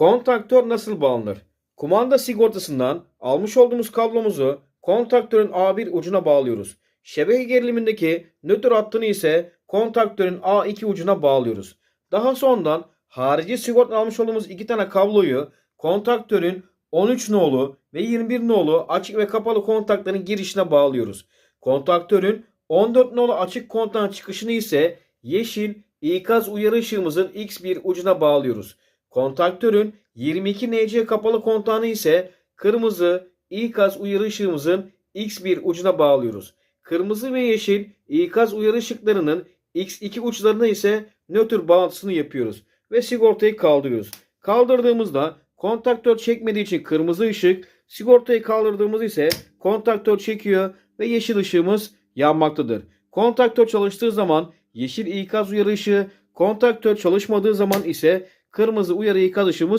Kontaktör nasıl bağlanır? Kumanda sigortasından almış olduğumuz kablomuzu kontaktörün A1 ucuna bağlıyoruz. Şebeke gerilimindeki nötr hattını ise kontaktörün A2 ucuna bağlıyoruz. Daha sonradan harici sigortadan almış olduğumuz iki tane kabloyu kontaktörün 13 nolu ve 21 nolu açık ve kapalı kontakların girişine bağlıyoruz. Kontaktörün 14 nolu açık kontağın çıkışını ise yeşil ikaz uyarı ışığımızın X1 ucuna bağlıyoruz. Kontaktörün 22 NC kapalı kontağını ise kırmızı ikaz uyarı ışığımızın X1 ucuna bağlıyoruz. Kırmızı ve yeşil ikaz uyarı ışıklarının X2 uçlarına ise nötr bağlantısını yapıyoruz ve sigortayı kaldırıyoruz. Kaldırdığımızda kontaktör çekmediği için kırmızı ışık, sigortayı kaldırdığımız ise kontaktör çekiyor ve yeşil ışığımız yanmaktadır. Kontaktör çalıştığı zaman yeşil ikaz uyarı ışığı, kontaktör çalışmadığı zaman ise kırmızı uyarı ikaz ışığımız